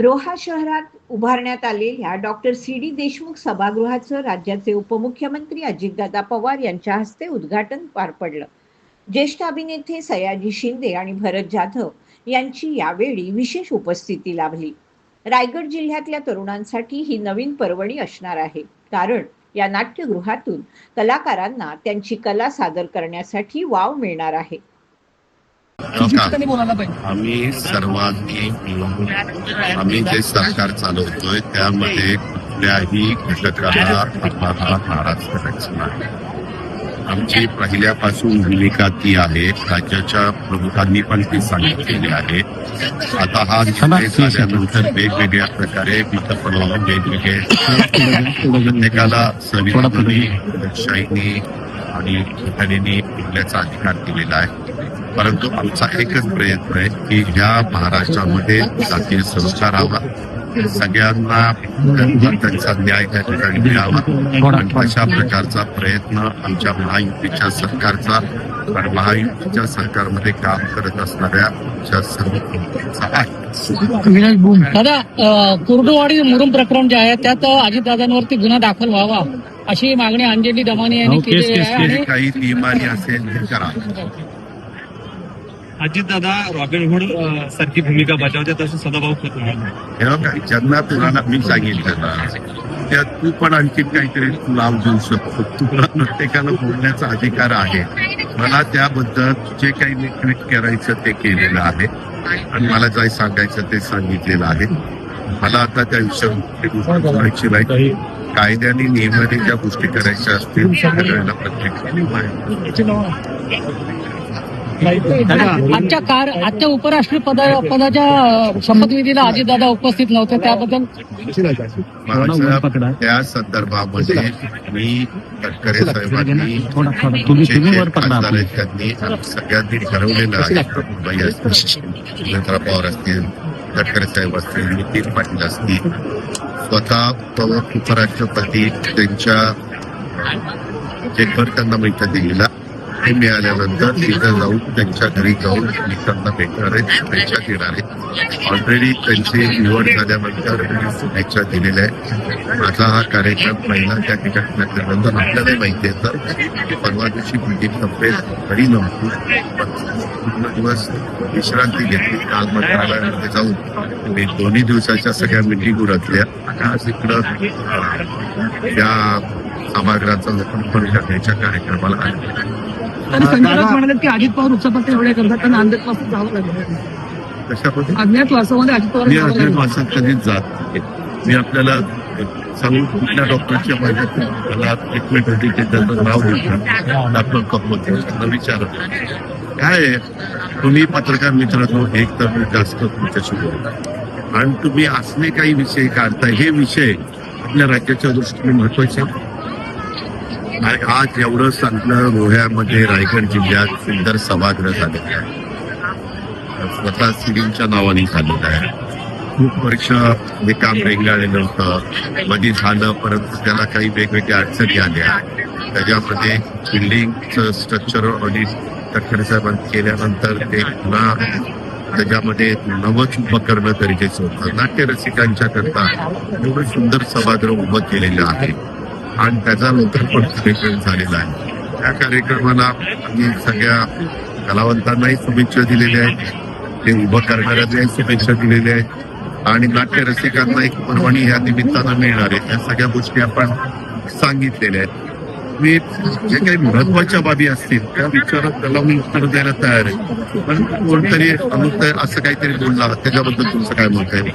रोहा शहरात उभारण्यात आलेल्या डॉक्टर सी डी देशमुख सभागृहाचं राज्याचे उपमुख्यमंत्री अजितदादा पवार यांच्या हस्ते उद्घाटन पार पडलं. ज्येष्ठ अभिनेते सयाजी शिंदे आणि भरत जाधव यांची यावेळी विशेष उपस्थिती लाभली. रायगड जिल्ह्यातल्या तरुणांसाठी ही नवीन पर्वणी असणार आहे. कारण या नाट्यगृहातून कलाकारांना त्यांची कला सादर करण्यासाठी वाव मिळणार आहे. आम्ही सर्वांनी आम्ही जे सरकार चालवतोय त्यामध्ये कुठल्याही घटकाला आम्हाला नाराज करायचं नाही. आमची पहिल्यापासून भूमिका ती आहे राज्याच्या प्रमुखांनी पण ती सांगितलेली आहे. आता हा निर्णय झाल्यानंतर वेगवेगळ्या प्रकारे वितरण वेगवेगळे प्रत्येकाला संविधानाने लोकशाहीने आणि घटनेने टिकण्याचा अधिकार दिलेला आहे. परंतु आमचा एकच प्रयत्न आहे की ह्या महाराष्ट्रामध्ये जातीय संस्कारावा सगळ्यांना त्यांना त्यांचा न्याय त्या ठिकाणी मिळावा. आणि अशा प्रकारचा प्रयत्न आमच्या महायुतीच्या सरकारचा आणि महायुतीच्या सरकारमध्ये काम करत असणाऱ्या आमच्या सर्व दादा कुर्डुवाडी मुरुम प्रकरण जे आहे त्यात अजितदादांवरती गुन्हा दाखल व्हावा अशी मागणी अंजली दमानी यांनी हो, केली आहे. काही नियमाने असेल ते करा. अजितदादा रॉबिनहुड सारखी भूमिका बजावतात असं सदाभाऊ खोत. हे ज्यांना तुला मी सांगितलं ना त्या तू पण आणखीन काहीतरी नाव देऊ शकतो. तुला प्रत्येकाला बोलण्याचा अधिकार आहे. मला त्याबद्दल जे काही मी ट्विट करायचं ते केलेलं आहे. आणि मला जे सांगायचं ते सांगितलेलं आहे. मला आता त्या विषयावर बोलायची नाही. कायद्याने नियमाने ज्या गोष्टी करायच्या असतील त्या करायला प्रत्येक आजच्या कार आजच्या उपराष्ट्रीय पदा पदाच्या शपथविधीला अजितदादा उपस्थित नव्हते त्याबद्दल त्या संदर्भामध्ये मी तटकरे साहेबांनी त्यांनी सगळ्यांनी ठरवलेलं आहे. प्रभुबाई असतील पवार असतील तटकरे साहेब असतील नितीन पाटील असतील. स्वतः उपराष्ट्रपती त्यांच्या जे घर त्यांना मिळतं दिलेला ते मिळाल्यानंतर तिथं जाऊन त्यांच्या घरी जाऊन मी त्यांना भेटणार आहे शुभेच्छा घेणार आहेत. ऑलरेडी त्यांची निवड झाल्यानंतर मी शुभेच्छा दिलेल्या आहे माझा हा कार्यक्रम पहिला त्या ठिकाणी लागल्यानंतर आपल्यालाही माहिती आहे तर परवा दिवशी मिटिंग संपेल घरी नव्हती. पूर्ण दिवस विश्रांती घेतली. काल मंत्रालयामध्ये जाऊन मी दोन्ही दिवसाच्या सगळ्या मिटिंग उरकल्या. आज इकडं त्या या सभागृहाचं करू शकण्याच्या कार्यक्रमाला आले. आणि संजय राऊत म्हणाले की अजित पवार एवढे करतात त्यांना जावं लागेल. कशामध्ये अज्ञात वासामध्ये अजित पवार मी कधीच जात नाही. मी आपल्याला सांगून कुठल्या डॉक्टरच्या माझ्या मला ट्रीटमेंट होती ते त्याचं नाव डॉक्टर कपमत त्यांना विचारत काय? तुम्ही पत्रकार मित्रांनो एक तर मी जास्त तुमच्याशी बोलतो आणि तुम्ही असले काही विषय काढताय हे विषय आपल्या राज्याच्या दृष्टीने महत्त्वाचे. आणि आज एवढं चांगलं गोव्यामध्ये रायगड जिल्ह्यात सुंदर सभागृह झालेलं आहे. स्वतः सिडींच्या नावाने झालेलं आहे. खूप वर्ष हे काम रेंगाळलेलं होतं मध्ये झालं परंतु त्याला काही वेगवेगळ्या अडचणी आल्या. त्याच्यामध्ये बिल्डिंगचं स्ट्रक्चर ऑडिट तटकरे साहेबांनी केल्यानंतर ते पुन्हा त्याच्यामध्ये नवच उपकरणं गरजेचं होतं. नाट्य रसिकांच्या करता एवढं सुंदर सभागृह उभं केलेलं आहे. आणि त्याचा नंतर पण कार्यक्रम झालेला आहे. त्या कार्यक्रमाला आम्ही सगळ्या कलावंतांनाही शुभेच्छा दिलेल्या आहेत. ते उभं करणाऱ्यांनाही शुभेच्छा दिलेल्या आहेत. आणि नाट्य रसिकांना एक परवानी ह्या निमित्तानं मिळणार आहे. त्या सगळ्या गोष्टी आपण सांगितलेल्या आहेत. मी जे काही महत्त्वाच्या बाबी असतील त्या विचारात त्याला मी उत्तर द्यायला तयार आहे. पण कोणतरी अनुत असं काहीतरी बोलला त्याच्याबद्दल तुमचं काय मत आहे?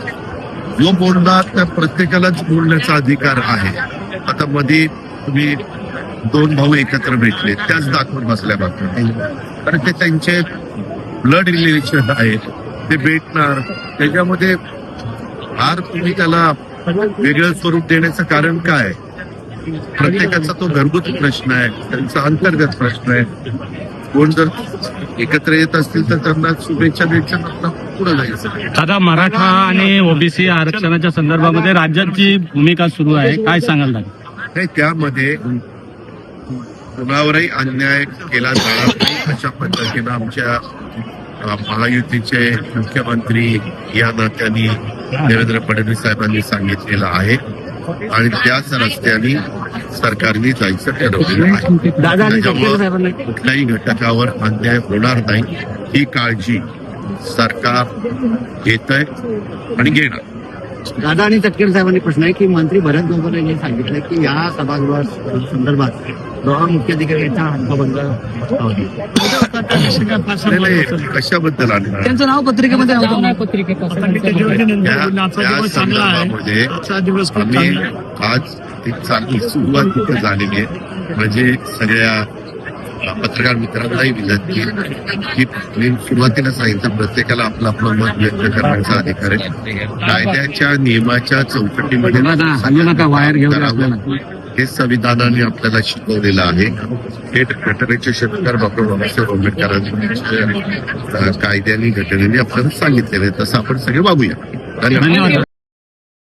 जो बोलला त्या प्रत्येकालाच बोलण्याचा अधिकार आहे. आता मध्ये तुम्ही दोन भाऊ एकत्र भेटले त्याच दाखवून बसल्या बातम्या. कारण ते त्यांचे ब्लड रिलेशन आहेत ते भेटणार. त्याच्यामध्ये फार तुम्ही त्याला वेगळं स्वरूप देण्याचं कारण काय? प्रत्येकाचा तो घरगुती प्रश्न आहे त्यांचा अंतर्गत प्रश्न आहे. कोण जर एकत्र येत असतील तर त्यांना शुभेच्छा द्यायच्या नंतर पुढे जायचं दादा मराठा आणि ओबीसी आरक्षणाच्या संदर्भामध्ये राज्याची भूमिका सुरू आहे. काय सांगाल नाही त्यामध्ये कुणावरही अन्याय केला जाणार नाही अशा पद्धतीनं आमच्या महायुतीचे मुख्यमंत्री या नात्याने देवेंद्र फडणवीस साहेबांनी सांगितलेलं आहे. आणि त्याच रस्त्याने सरकारने जायचं ठरवलेलं आहे. त्याच्यामुळं कुठल्याही घटकावर अन्याय होणार नाही. ही काळजी सरकार घेत आहे आणि घेणार. दादा आणि तटकरे साहेबांनी प्रश्न आहे की मंत्री भरत गोगोले यांनी सांगितलं की या सभागृहा संदर्भात दोहा मुख्याधिकारी यांचा हक्कभंग नाही, नाही, कशाबद्दल आणणार त्यांचं नाव पत्रिकेमध्ये नाव. नाही पत्रिकेत असं त्या त्यांचं त्या संदर्भामध्ये आम्ही आज एक चांगली सुरुवात तिथे झालेली आहे. म्हणजे सगळ्या पत्रकार मित्रांनाही विनंती की मी सुरुवातीला सांगितलं प्रत्येकाला आपलं आपलं मत व्यक्त करण्याचा अधिकार आहे. कायद्याच्या नियमाच्या चौकटीमध्ये. हे संविधानाने आपल्याला शिकवलेलं आहे. हे घटनेचे शतकर डॉक्टर बाबासाहेब आंबेडकरांच्या अ, कायद्याने घटनेने आपल्याला सांगितलेलं आहे. तसं आपण सगळे वागूया धन्यवाद.